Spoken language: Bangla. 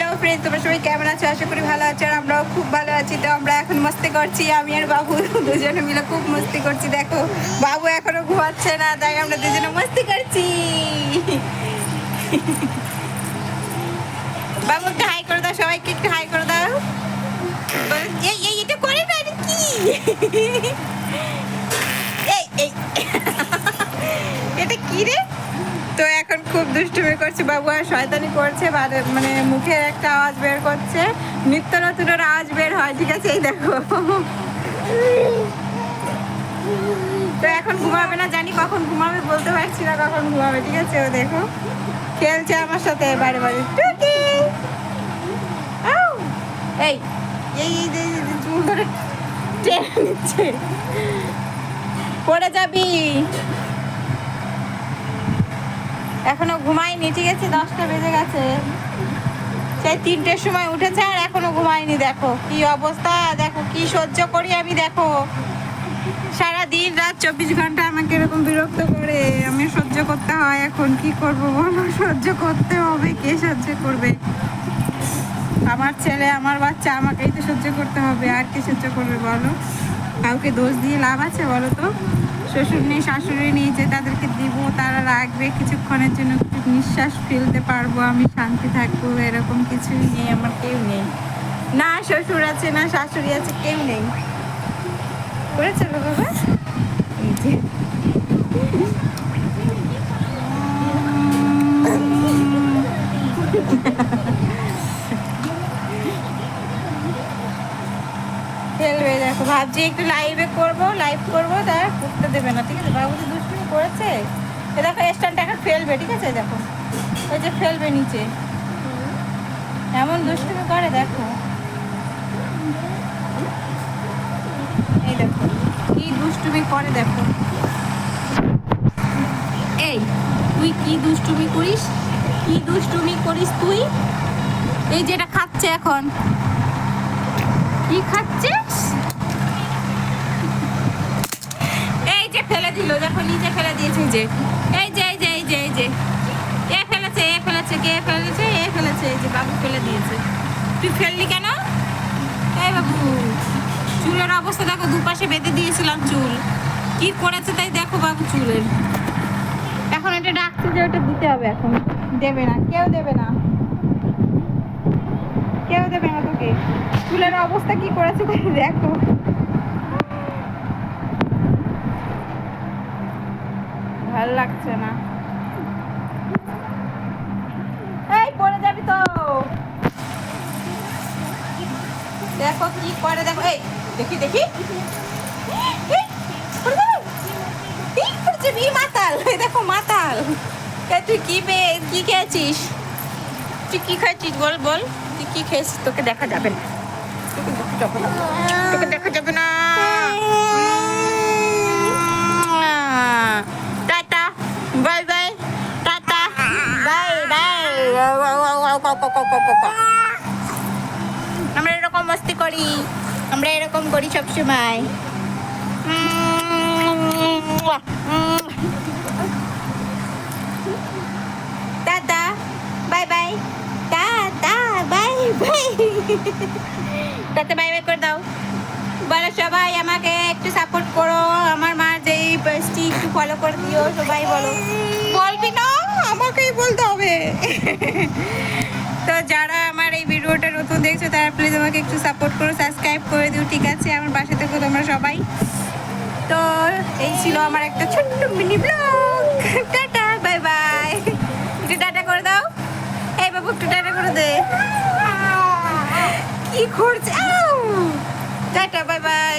হ্যালো ফ্রেন্ড তোমরা সবাই কেমন আছো? আশা করি ভালো আছো আর আমরাও খুব ভালো আছি। তো আমরা এখন মস্তি করছি, আমি আর বাবু দুজনে মিলে খুব মস্তি করছি। দেখো, বাবু এখনও ঘুমাচ্ছে না, তাই আমরা দুজনে মস্তি করছি। বাবু একটু হাই করে দাও, সবাইকে একটু হাই করে দাও। এই এই, এটা করে না কি? এই এই। এটা কি রে? দুষ্টুমি করছে, বাবু আর শয়তানি করছে মানে মুখে একটা আওয়াজ বের করছে, নিত্য নতুনের আওয়াজ বের হয়, ঠিক আছে? এই দেখো। তো এখন ঘুমাবে না, জানি কখন ঘুমাবে, বলতে পারছি না কখন ঘুমাবে, ঠিক আছে? ও দেখো, খেলছে আমার সাথে বারে বারে টুকি! এই এই, চুল ধরে টেনে নিচ্ছে। পড়ে যাবি। এখনও ঘুমাইনি ঠিক আছে? দশটা বেজে গেছে। সেই তিনটের সময় উঠেছে আর এখনও ঘুমায়নি, দেখো। কি অবস্থা? দেখো, কি সহ্য করি আমি, দেখো। সারা দিন রাত চব্বিশ ঘণ্টা আমাকে এরকম বিরক্ত করে। আমি সহ্য করতে হয় এখন, কি করব বলো? সহ্য করতে হবে, কে সহ্য করবে? আমার ছেলে, আমার বাচ্চা, আমাকেই তো সহ্য করতে হবে। আর কে সহ্য করবে বলো? কাউকে দোষ দিয়ে লাভ আছে বলো তো? শ্বশুর নেই, শাশুড়ি নেই, যে তাদেরকে দিব, তারা রাখবে, কিছুক্ষণের জন্য কিছু নিঃশ্বাস ফেলতে পারব, আমি শান্তি থাকব, এরকম কিছুই নেই, আমার কেউ নেই। না শ্বশুর আছে, না শাশুড়ি আছে, কেউ নেই। করেছে বাবা? এই যে। দেখো ভাবছি একটু লাইভে করব লাইভ করব, তার করতে দেবে না, ঠিক আছে? বাবু তো দুষ্টুমি করেছে। এ দেখো স্ট্যান্ডটা এখন ফেলবে, ঠিক আছে? দেখো ওই যে ফেলবে নিচে। এমন দুষ্টুমি করে, দেখো। এই দেখো, কি দুষ্টুমি করে, দেখো। এই, তুই কি দুষ্টুমি করিস? কি দুষ্টুমি করিস তুই? এই যেটা খাচ্ছে এখন। কি খাচ্ছিস এই যে ফেলে দিল দেখো নিচে ফেলে দিয়েছে এই যে এই যে এই যে এই যে এই যে। এ ফেলেছে এ ফেলেছে কে ফেলেছে এ ফেলেছে এই যে বাবু ফেলে দিয়েছে। তুই ফেললি কেন? এই বাবু চুলের অবস্থা দেখো দুপাশে বেঁধে দিয়েছিলাম চুল। কি করেছে তাই দেখো বাবু চুলের। এখন এটা ডাকছে যে ওটা দিতে হবে এখন। দেবে না কেউ দেবে না। কেউ দেবে না তোকে। চুলের অবস্থা কি করেছে তাই দেখো। ভালো লাগছে না। এই, পড়ে যাবি তো। দেখো কি করে, দেখো, এই, দেখি দেখি। মাতাল। দেখো, মাতাল। তুই কি কি খেয়েছিস? তুই কি খাচ্ছিস বল বল। তুই কি খেয়েছিস? তোকে দেখা যাবে না। তোকে দেখা যাবে না tata bye bye tata bye bye আমরা এরকম মস্তি করি। আমরা এরকম করি সবসময়। Tata bye bye. Tata bye bye. Tata bye bye করে দাও। বলো সবাই আমাকে একটু সাপোর্ট করো। আমার মা যেই পেজটি একটু ফলো করে দিও সবাই বলো। বলবি না আমাকেই বলতে হবে। দেখছ, তারা প্লিজ আমাকে একটু সাপোর্ট করো সাবস্ক্রাইব করে দিও, ঠিক আছে? আমার পাশে থেকো তোমরা সবাই। তো এই ছিল আমার একটা ছোট্ট mini blog tata bye bye একটু টাটা করে দাও। এই বাবু, একটু টাটা করে দে। কি করছে! Tata bye by